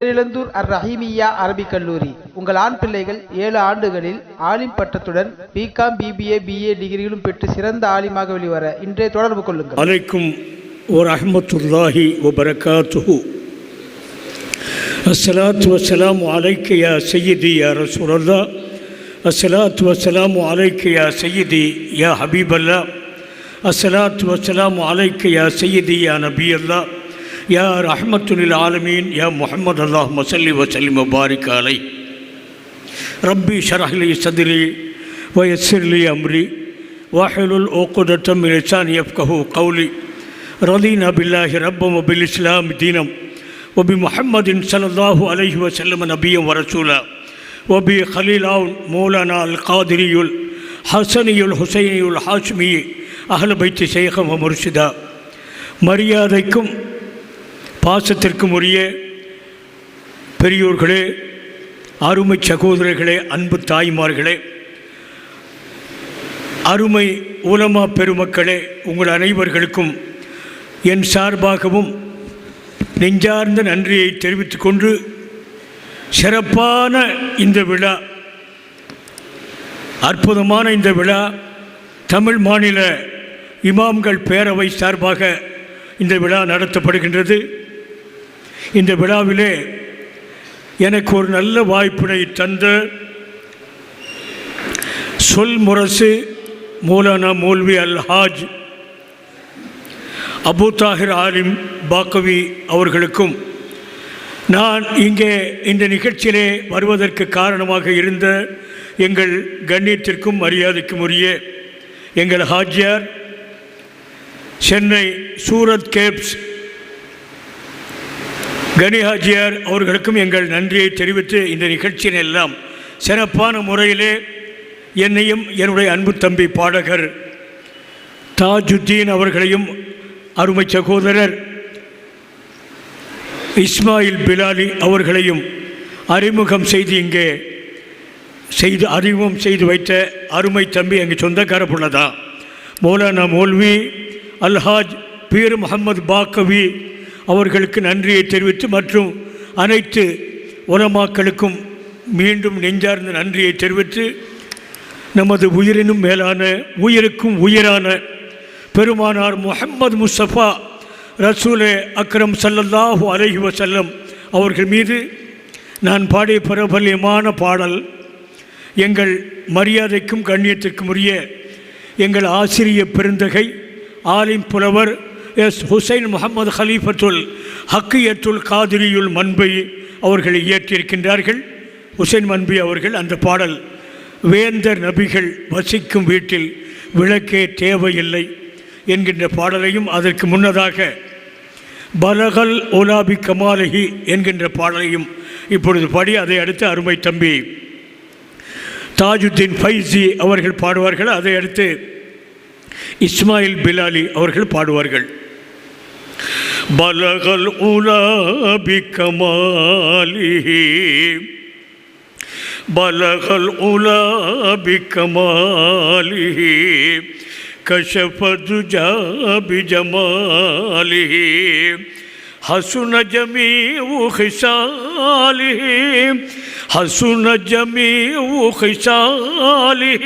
பேரிழந்தூர் அர் ரஹீமியா அரபிக் கல்லூரி. உங்கள் ஆண் பிள்ளைகள் ஏழு ஆண்டுகளில் ஆலிம் பட்டத்துடன் பிகாம் பிபிஏ பிஏ டிகிரிகளும் பெற்று சிறந்த ஆலிமாக வெளிவர இன்றைய தொடர்பு கொள்ளுங்கள். அலைக்கும் ஒரு அஹமத்துல்லாஹி பரகாத்துஹு அஸ்ஸலாத்து வசலாம் அலைக்கையா செய்யதி யா ரசூலல்லா அஸ்ஸலாத்து வசலாம் அலைக்கையா செய்யதி யா ஹபீபல்லா அஸ்ஸலாத்து வசலாம் அலைக்கையா செய்யதி யா நபியல்லா يا سيدي يا نبي الله يا رحمة للعالمين يا محمد اللهم صل وسلم وبارك عليه ربي شرح لي صدري ويسر لي أمري واحلل عقدة من لساني يفقه قولي رضينا بالله ربا وبالإسلام دينا وبمحمد صلى الله عليه وسلم نبيا ورسولا وبخليل مولانا القادري الحسني الحسيني الحاشمي أهل بيت شيخا ومرشدا மரியாதைக்கும் பாசத்திற்கும் உரிய பெரியோர்களே அருமை சகோதரர்களே அன்பு தாய்மார்களே அருமை உலமா பெருமக்களே உங்கள் அனைவர்களுக்கும் என் சார்பாகவும் நெஞ்சார்ந்த நன்றியை தெரிவித்துக் கொண்டு சிறப்பான இந்த விழா அற்புதமான இந்த விழா தமிழ் மாநில இமாம்கள் பேரவை சார்பாக இந்த விழா நடத்தப்படுகின்றது. இந்த விழாவிலே எனக்கு ஒரு நல்ல வாய்ப்பினை தந்த சொல் முரசு மூலானா மௌல்வி அல் ஹாஜ் அபு தாஹிர் ஆலிம் பாக்கவி அவர்களுக்கும் நான் இங்கே இந்த நிகழ்ச்சியிலே வருவதற்கு காரணமாக இருந்த எங்கள் கண்ணியத்திற்கும் மரியாதைக்கும் உரிய எங்கள் ஹாஜியார் சென்னை சூரத் கேப்ஸ் கனிஹாஜியார் அவர்களுக்கும் எங்கள் நன்றியை தெரிவித்து இந்த நிகழ்ச்சியின் எல்லாம் சிறப்பான முறையிலே என்னையும் என்னுடைய அன்பு தம்பி பாடகர் தாஜுத்தீன் அவர்களையும் அருமை சகோதரர் இஸ்மாயில் பிலாலி அவர்களையும் அறிமுகம் செய்து இங்கே செய்து அறிமுகம் செய்து வைத்த அருமை தம்பி எங்கள் சொந்தக்கார புள்ளதான் மௌலானா மௌல்வி அல்ஹாஜ் பீர் முகமது பாக்கவி அவர்களுக்கு நன்றியை தெரிவித்து மற்றும் அனைத்து உலமாக்களுக்கும் மீண்டும் நெஞ்சார்ந்த நன்றியை தெரிவித்து நமது உயிரினும் மேலான உயிருக்கும் உயிரான பெருமானார் முஹம்மது முஸ்தபா ரசூலே அக்ரம் சல்லல்லாஹு அலஹி வசல்லம் அவர்கள் மீது நான் பாடிய பிரபல்யமான பாடல் எங்கள் மரியாதைக்கும் கண்ணியத்திற்கும் உரிய எங்கள் ஆசிரிய பெருந்தகை ஆலிம் புலவர் எஸ் ஹுசைன் முகமது ஹலீஃபத்துல் ஹக்கியத்துல் காதிரியுல் மண்பை அவர்களை இயற்றியிருக்கின்றார்கள் ஹுசைன் மன்பி அவர்கள் அந்த பாடல் வேந்தர் நபிகள் வசிக்கும் வீட்டில் விளக்கே தேவையில்லை என்கின்ற பாடலையும் அதற்கு முன்னதாக பலகல் ஓலாபி கமாலகி என்கின்ற பாடலையும் இப்பொழுது பாடி அதை அடுத்து அருமை தம்பி தாஜுத்தீன் ஃபைசி அவர்கள் பாடுவார்கள். அதை அடுத்து இஸ்மாயில் பிலாலி அவர்கள் பாடுவார்கள். بلغ الأولى بكماله. بلغ الأولى بكماله. كشف الدجى بجماله. حسن جميع خصاله. حسن جميع خصاله.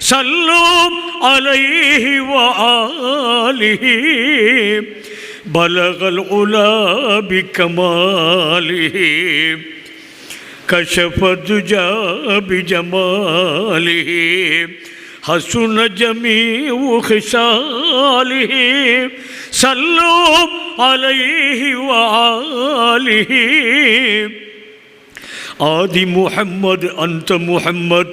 صلوا عليه وآله. بلغ العلا بكماله. كشف الدجى بجماله. حسن جميع خصاله. صلوا عليه وآله. آدي محمد أنت محمد.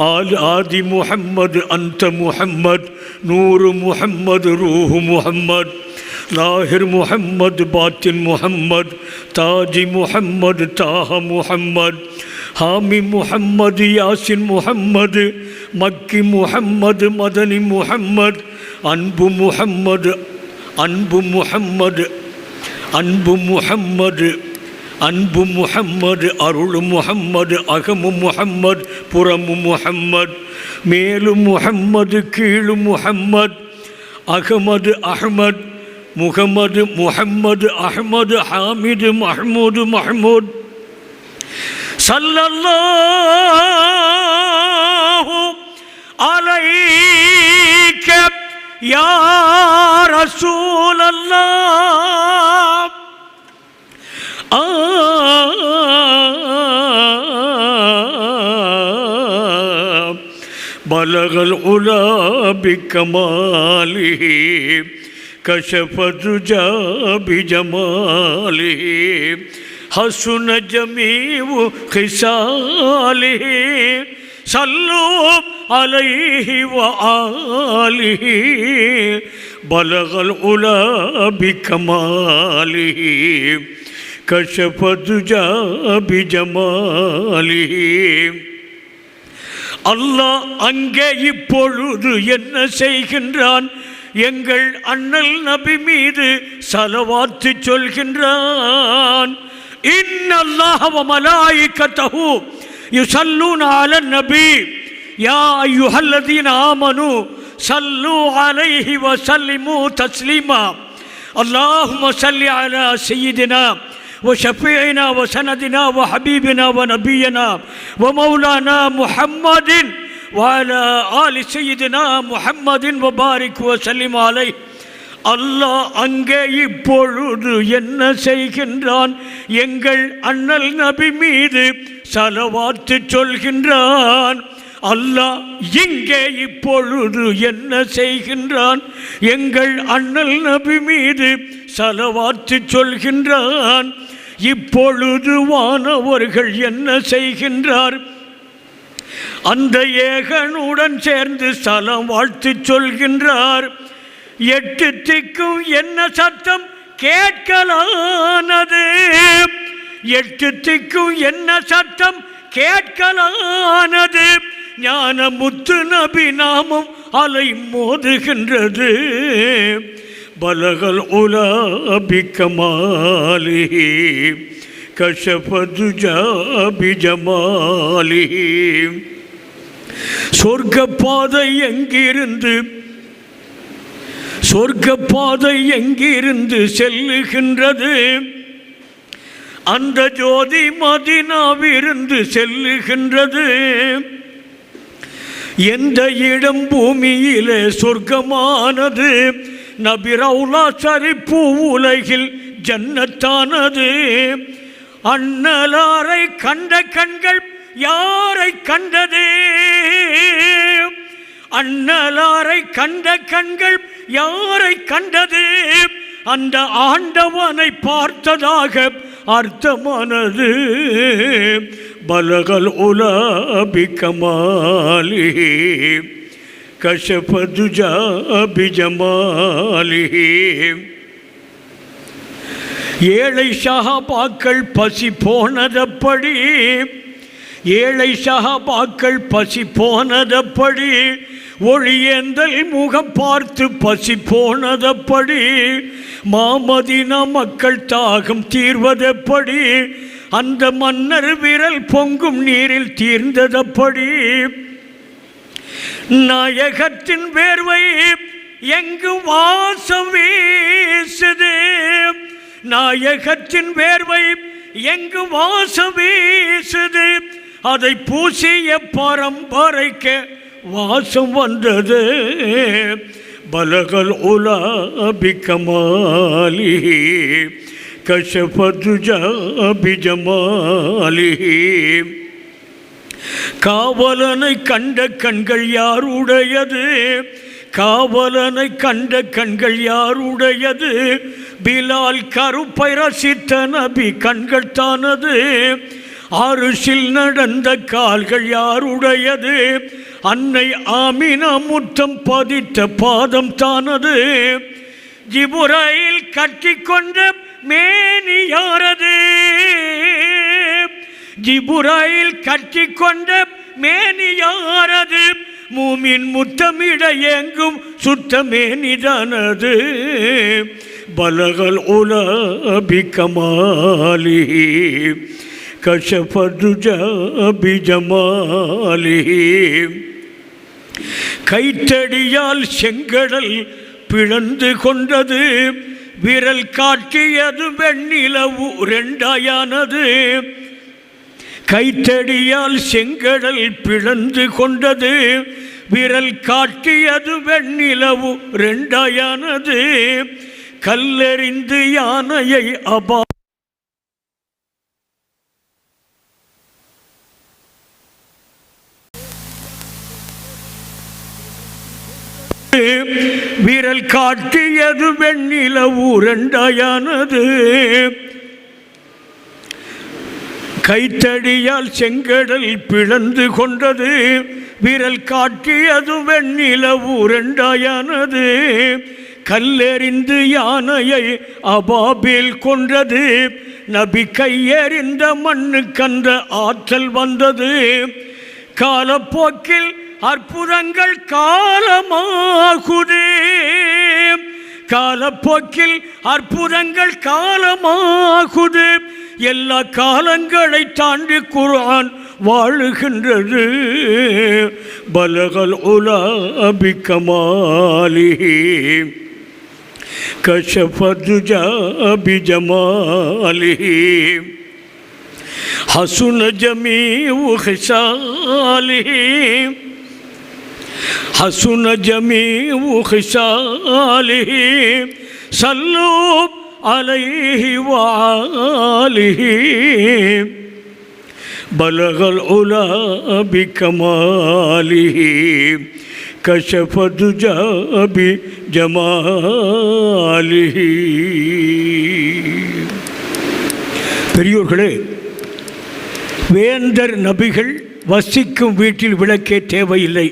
آل آدي محمد أنت محمد. نور محمد روح محمد. லாஹிர் முஹம்மது பாத்தின் முஹம்மது தாஜி முஹம்மது தாஹ முஹம்மது ஹாமி முஹம்மது யாசின் முஹம்மது மக்கி முஹம்மது மதனி முஹம்மது அன்பு முஹம்மது அன்பு முஹம்மது அன்பு முஹம்மது அன்பு முஹம்மது அருள் முஹம்மது அகமு முஹம்மது புறமு முஹம்மது மேலும் முஹம்மது கீழு முஹம்மது அகமது அஹ்மத் محمد محمد احمد حامد محمود محمود صلى الله عليك يا رسول الله بلغ العلا بكماله كشف الدجى بجماله حسن جميع خصاله صلوا عليه وآله بلغ العلا بكماله كشف الدجى بجماله அல்லாஹ் அங்கே இப்பொழுது என்ன செய்கின்றான்? எங்கள் அண்ணல் நபி மீது சலவாத்து சொல்கின்றான். இன்னல்லாஹவ மலாயிக்கத்தஹு யுசல்லூன் அல நபி. யா ஐயுஹல்லதீன் ஆமனு சல்லு அலைஹி வசல்லிமு தஸ்லீமா. அல்லாஹும சல்லி அலா செய்யிதினா وشفيعنا وسندنا وحبيبنا ونبينا ومولانا محمد وعلى آل سيدنا محمد وبارك وسلم عليه அல்லாஹ் அங்கே இப்பொழுது என்ன செய்கின்றான் எங்கள் அண்ணல் நபி மீது சலவாத்து சொல்கின்றான் அல்லாஹ் இங்கே இப்பொழுது என்ன செய்கின்றான் எங்கள் அண்ணல் நபி மீது சலவாத்து சொல்கின்றான் இப்பொழுது வானவர்கள் என்ன செய்கின்றார்? அந்த ஏகனுடன் சேர்ந்து ஸ்தலம் வாழ்த்து சொல்கின்றார். எட்டு திக்கும் என்ன சத்தம்? கேட்கலானது. எட்டு திக்கும் என்ன சத்தம்? கேட்கலானது. ஞான முத்து நபி நாமம் அலை மோதுகின்றது. பலகல் உலாபிக்கமாலி கஷபது ஜாபி ஜமாலி சொர்க்க பாதை எங்கிருந்து சொர்க்க பாதை எங்கிருந்து செல்லுகின்றது? அந்த ஜோதி மதினாவிருந்து செல்லுகின்றது. எந்த இடம் பூமியிலே சொர்க்கமானது? நபிரவுலா சரிப்பு உலகில் ஜன்னத்தானது. அண்ணலாரை கண்ட கண்கள் யாரை கண்டது? அண்ணலாரை கண்ட கண்கள் யாரை கண்டது? அந்த ஆண்டவனை பார்த்ததாக அர்த்தமானது. பலகல் உலாபி கமாலி கஷபது ஜாபி ஏழை சகாபாக்கள் பசி போனதப்படி ஏழை சகாபாக்கள் பசி போனதப்படி ஒளியேந்தல் முகம் பார்த்து பசி போனதப்படி மாமதின மக்கள் தாகம் தீர்வதப்படி அந்த மன்னர் விரல் பொங்கும் நீரில் தீர்ந்ததப்படி நாயகத்தின் வேர்வை எங்கு வாசம் வீசுது? நாயகத்தின் வேர்வை எங்கு வாசம் வீசுது? அதை பூசிய பரம்பரைக்கு வாசம் வந்தது. பலகல் உலாபிக்கமாலி கஷபது ஜாபி காவலனை கண்ட கண்கள் யாருடையது? காவலனை கண்ட கண்கள் யாருடையது? பிலால் கருப்பை ரசித்த நபி கண்கள் தானது? அரிசில் நடந்த கால்கள் யாருடையது? அன்னை ஆமினா முத்தம் பதித்த பாதம் தானது? ஜிபுரையில் கட்டி கொண்ட மேனி யாரது ஜிபுராயில் கட்டி கொண்ட மேனியாரது மூமின் முத்தமிட எங்கும் சுத்த மேனிதானது பலகல் உலபி கமாலி கைத்தடியால் செங்கடல் பிளந்து கொண்டது விரல் காட்டியது வெண்ணிலவு ரெண்டாயானது. கைத்தடியால் செங்கடல் பிளந்து கொண்டது விரல் காட்டியது வெண்ணிலவு ரெண்டாயானது கல்லெறிந்து யானையை அபா விரல் காட்டியது வெண்ணிலவு ரெண்டாயானது கைத்தடியால் செங்கடல் பிளந்து கொண்டது விரல் காட்டியது வெண்ணிலவு ரெண்டாயானது கல்லெறிந்து யானையை அபாபில் கொன்றது நபி கையெறிந்த மண்ணுக்கந்த ஆற்றல் வந்தது. காலப்போக்கில் அற்புதங்கள் காலமாகுதே. காலப்போக்கில் அற்புதங்கள் காலமாகுது. எல்லா காலங்களை தாண்டி குரான் வாழுகின்றது. பலகல் உலாபிக்கமாலி கஷபதுஜாபிஜமாலி ஹசுன ஜமீ உஹசாலி حسن جميع خصاله صلوا عليه وآله بلغ العلا بكماله كشف الدجى بجماله பெரியோர்களே வேந்தர் நபிகள் வசிக்கும் வீட்டில் விளக்கே தேவையில்லை